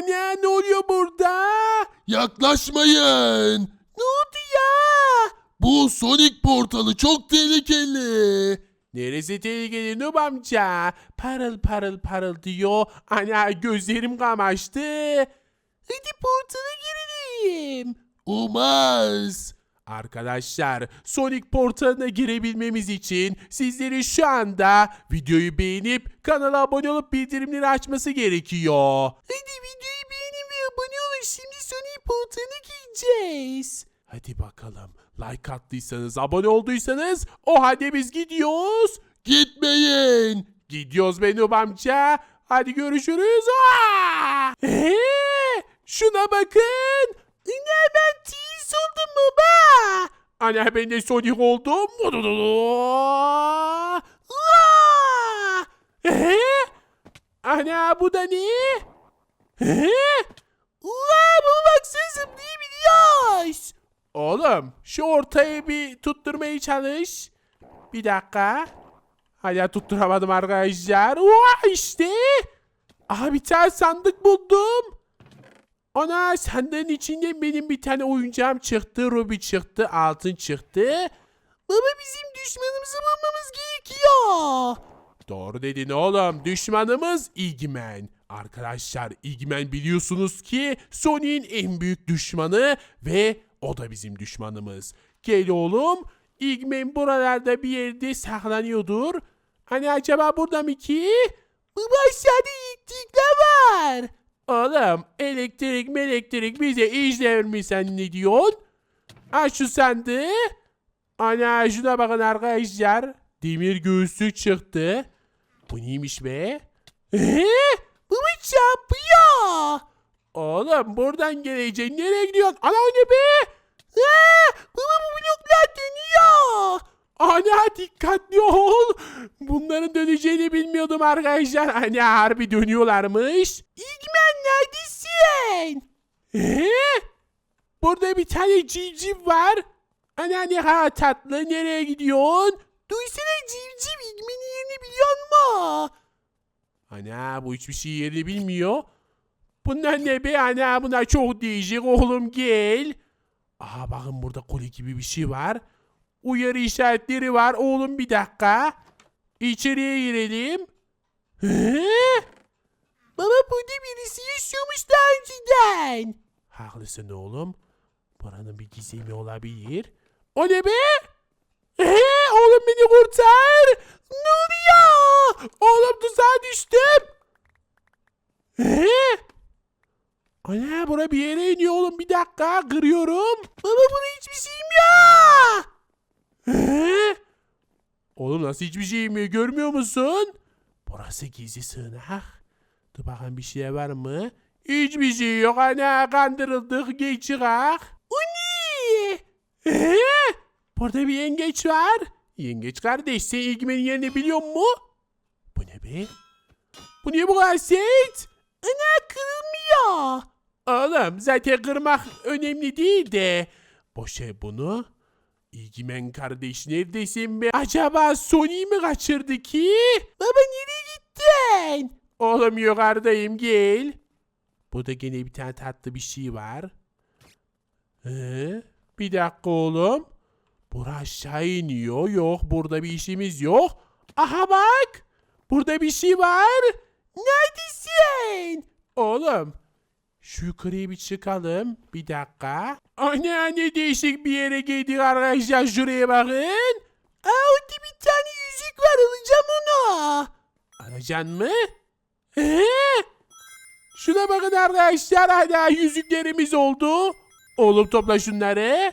Ana ne oluyor burada? Yaklaşmayın. Ne oldu ya? Bu Sonic portalı çok tehlikeli. Neresi tehlikeli Nub amca? Parıl parıl parıl diyor. Ana gözlerim kamaştı. Hadi portala girelim. Olmaz. Arkadaşlar Sonic portalına girebilmemiz için sizlerin şu anda videoyu beğenip kanala abone olup bildirimleri açması gerekiyor. Hadi videoyu beğenin ve abone olun. Şimdi Sonic portalına gireceğiz. Hadi bakalım. Like attıysanız, abone olduysanız o halde biz gidiyoruz. Gitmeyin. Gidiyoruz Benub amca. Hadi görüşürüz. Aa! Ee, şuna bakın. Ne Tease oldum baba. Ana ben de Sonic oldum. Ee? Ana bu da ne? Ee? Bu baksana zıplayabiliyoruz. Oğlum şu ortayı bir tutturmaya çalış. Bir dakika. Hala tutturamadım arkadaşlar. Vay işte. Aha bir tane sandık buldum. Ana sandığın içinde benim bir tane oyuncağım çıktı. Ruby çıktı. Altın çıktı. Baba bizim düşmanımızı bulmamız gerekiyor. Doğru dedin oğlum. Düşmanımız Eggman. Arkadaşlar Eggman biliyorsunuz ki Sonic'in en büyük düşmanı ve o da bizim düşmanımız. Gel oğlum. Eggman buralarda bir yerde saklanıyordur. Hani acaba burada mı ki? Baba aşağıda elektrikler var. Oğlum elektrik elektrik bize işler mi sen ne diyorsun? Aç şu sandığı. Ana şuna bakın arkadaşlar. Demir göğüslük çıktı. Bu neymiş be? Eee? Bu mu çarpıyor? Oğlum buradan geleceksin. Nereye gidiyorsun? Ana o ne be? Eee? Baba bu bloklar dönüyor. Ana dikkatli ol. Bunların döneceğini bilmiyordum arkadaşlar. Ana harbi dönüyorlarmış. İlgimen neredesin? Eee? Burada bir tane civciv var. Ana ne kadar tatlı. Nereye gidiyorsun? Duysana civciv İlgimen'in yerini biliyor musun? Ana bu hiçbir şey yerini bilmiyor. Bunlar ne be ana bunlar çok değişik oğlum gel. Aha bakın burada koli gibi bir şey var. Uyarı işaretleri var oğlum bir dakika. İçeriye girelim. Hı? Baba burada birisi yaşıyormuş daha önceden. Haklısın oğlum. Buranın bir gizemi olabilir. O ne be? Ee, oğlum beni kurtar. Ne oluyor? Oğlum tuzağa düştüm. Ee? Ana bura bir yere iniyor oğlum bir dakika kırıyorum. Baba bura hiçbir şeyim ya. Ee? Oğlum nasıl hiçbir şeyim yok görmüyor musun? Burası gizli sığınak. Dur bakalım bir şey var mı? Hiçbir şey yok ana kandırıldık geç çıkak. O ne? Ee? Burada bir yengeç var. Yengeç kardeş sen ilgimenin yerini biliyor musun? Bu ne be? Bu niye bu kadar sert? Ana kırılmıyor. Oğlum zaten kırmak önemli değil de. Boş ver bunu. İlgimen kardeş neredesin be? Acaba Sony mi kaçırdı ki? Baba nereye gittin? Oğlum yukarıdayım gel. Burada gene bir tane tatlı bir şey var. Ee, bir dakika oğlum. Bura aşağı iniyor. Yok burada bir işimiz yok. Aha bak. Burada bir şey var. Neredesin? Oğlum. Şu yukarıya bir çıkalım. Bir dakika. Anne ne değişik bir yere geldik arkadaşlar. Şuraya bakın. Aa orada bir tane yüzük var. Alacağım onu. Alacaksın mı? Ee? Şuna bakın arkadaşlar. Hala yüzüklerimiz oldu. Oğlum topla şunları.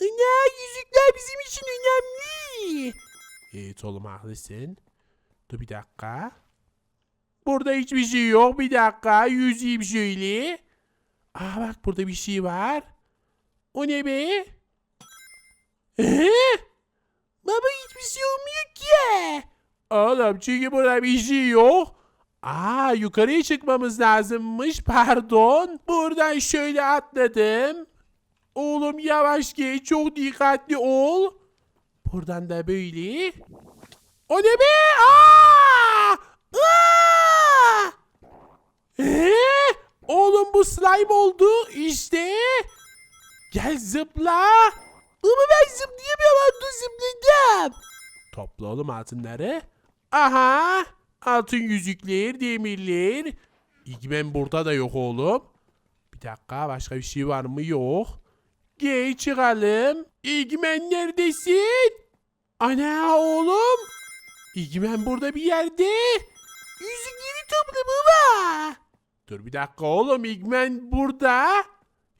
Ana yüzükler bizim için önemli. Evet oğlum haklısın. Dur bir dakika. Burada hiçbir şey yok. Bir dakika. Yüzeyim şöyle. Aa bak burada bir şey var. O ne be? Ee? Baba hiçbir şey olmuyor ki. Oğlum çünkü burada bir şey yok. Aa yukarıya çıkmamız lazımmış. Pardon. Buradan şöyle atladım. Oğlum yavaş geç. Çok dikkatli ol. Buradan da böyle. O ne be? Aa! Aa! Ee? Oğlum Oğlum bu slime oldu. İşte. Gel zıpla. Ama ben zıplayamıyorum. Dur zıpladım. Topla oğlum altınları. Aha. Altın yüzükler, demirler. İgmen burada da yok oğlum. Bir dakika başka bir şey var mı? Yok. Gel çıkalım. İgmen neredesin? Ana oğlum. İgmen burada bir yerde. Yüzükleri topla baba. Dur bir dakika oğlum İgmen burada.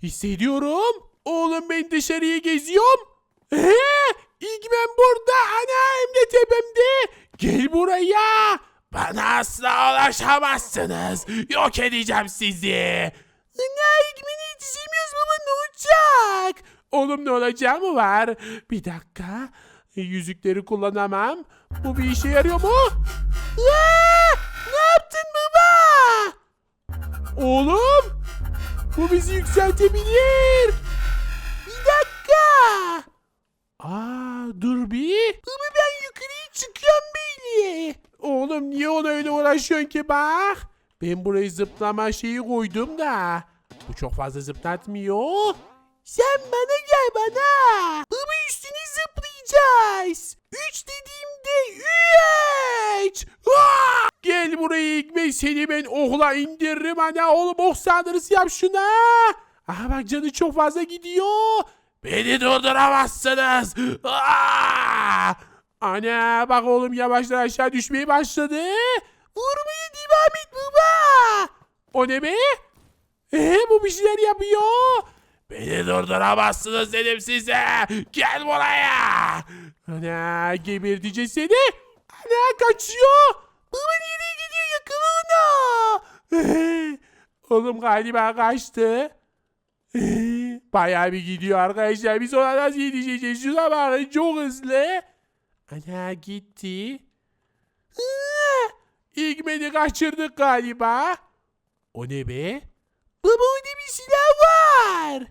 Hissediyorum. Oğlum ben dışarıya geziyorum. Ee, İgmen burada. Ana hem de tepemde. Gel buraya. Bana asla ulaşamazsınız. Yok edeceğim sizi. Ana İgmen'i yetişemiyoruz baba ne olacak? Oğlum ne olacağı mı var? Bir dakika. Yüzükleri kullanamam. Bu bir işe yarıyor mu? Aa, ne yaptın baba? Oğlum. Bu bizi yükseltebilir. Bir dakika. Aa dur bir. Baba ben yukarıya çıkıyorum böyle. Oğlum niye ona öyle uğraşıyorsun ki bak. Ben buraya zıplama şeyi koydum da. Bu çok fazla zıplatmıyor. Sen bana gel bana. Baba üstüne zıplayacağız. Üç dediğimde üç. Aa! Gel buraya İkme seni ben okla indiririm ana oğlum ok saldırısı yap şuna. Aha bak canı çok fazla gidiyor. Beni durduramazsınız. Aa! Ana bak oğlum yavaştan aşağı düşmeye başladı. Vurmaya devam et baba. O ne be? Ee, bu bir şeyler yapıyor. Beni durduramazsınız dedim size. Gel buraya. Ana geberteceğiz seni. Ana kaçıyor. Baba Oğlum galiba kaçtı. Bayağı bir gidiyor arkadaşlar. Biz ona nasıl yetişeceğiz? Şuna bakın çok hızlı. Ana gitti. İlk kaçırdık galiba. O ne be? Baba orada bir silah var.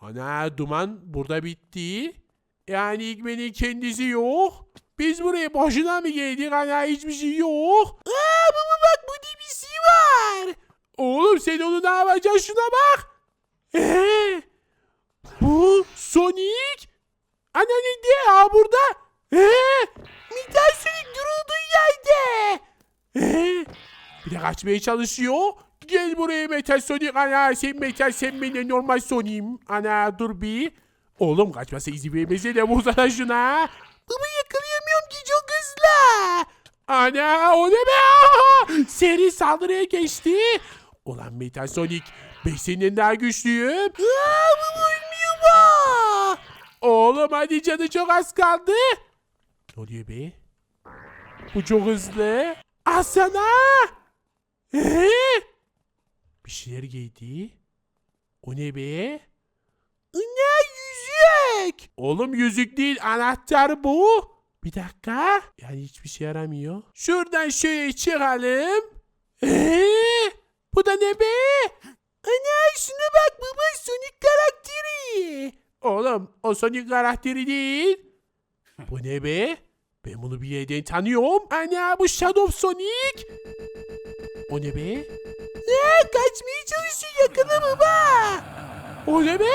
Ana duman burada bitti. Yani İgmen'in kendisi yok. Biz buraya boşuna mı geldik? Ana hiçbir şey yok. Aa baba bak var. Oğlum sen onu ne yapacaksın? Şuna bak. Ee, bu Sonic. Ne diye? Aa burada. Ee, Metal Sonic durulduğu yerde. Ee, bir de kaçmaya çalışıyor. Gel buraya Metal Sonic. Ana sen Metal sen ben normal Sonic'im. Ana dur bir. Oğlum kaçmasa izin vermese de vursana şuna. Baba yakalayamıyorum ki çok hızlı. Ana o ne be? Seri saldırıya geçti. Ulan Metal Sonic ben senden daha güçlüyüm. Aa, baba ölmüyor bu. Oğlum hadi canı çok az kaldı. Ne oluyor be? Bu çok hızlı. Asana. Ee? Bir şeyler giydi. O ne be? Ne yüzük? Oğlum yüzük değil anahtar bu. Bir dakika. Yani hiçbir şey yaramıyor. Şuradan şöyle çıkalım. Ee? Bu da ne be? Ana şuna bak baba Sonic karakteri. Oğlum o Sonic karakteri değil. Bu ne be? Ben bunu bir yerden tanıyorum. Ana bu Shadow Sonic. O ne be? Ee, kaçmaya çalışıyor yakala baba. O ne be?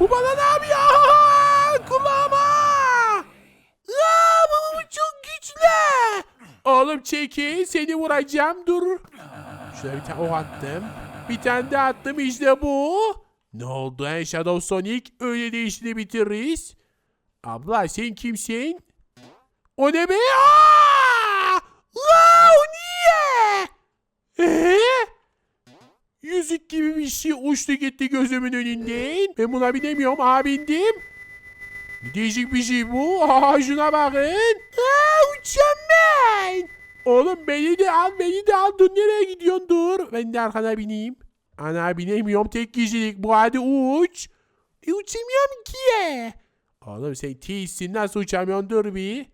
Bu bana ne yapıyor? Kulağıma. Aa, baba bu çok güçlü. Oğlum çekil seni vuracağım dur. Şöyle bir tane ok attım. Bir tane de attım işte bu. Ne oldu he Shadow Sonic? Öyle de işini bitiririz. Abla sen kimsin? O ne be? Aa! O niye? Ee? Yüzük gibi bir şey uçtu gitti gözümün önünden. Ben buna binemiyorum. Aa bindim. Değişik bir şey bu. Aa şuna bakın. Aa uçacağım ben. Oğlum beni de al beni de al. Dur nereye gidiyorsun dur. Ben de arkana bineyim. Ana binemiyorum tek kişilik. Bu hadi uç. E uçamıyorum ki. Oğlum sen tisin nasıl uçamıyorsun dur bir.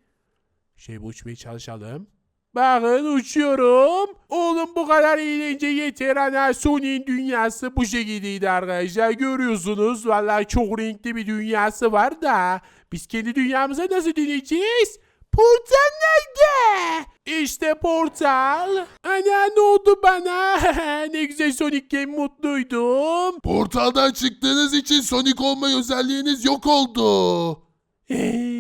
Şey uçmaya çalışalım. Bakın uçuyorum. Oğlum bu kadar eğlence yeter. Ana Sony'in dünyası bu şekildeydi arkadaşlar. Görüyorsunuz. Vallahi çok renkli bir dünyası var da. Biz kendi dünyamıza nasıl döneceğiz? Portal nerede? İşte portal. Ana ne oldu bana? ne güzel Sonic Game mutluydum. Portaldan çıktığınız için Sonic olma özelliğiniz yok oldu. Ee,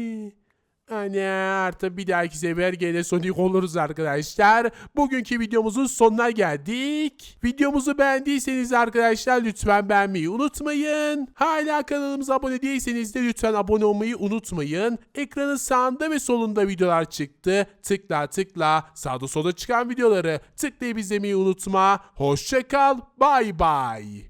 Ana artık bir dahaki sefer gene Sonic oluruz arkadaşlar. Bugünkü videomuzun sonuna geldik. Videomuzu beğendiyseniz arkadaşlar lütfen beğenmeyi unutmayın. Hala kanalımıza abone değilseniz de lütfen abone olmayı unutmayın. Ekranın sağında ve solunda videolar çıktı. Tıkla tıkla sağda solda çıkan videoları tıklayıp izlemeyi unutma. Hoşça kal. Bay bay.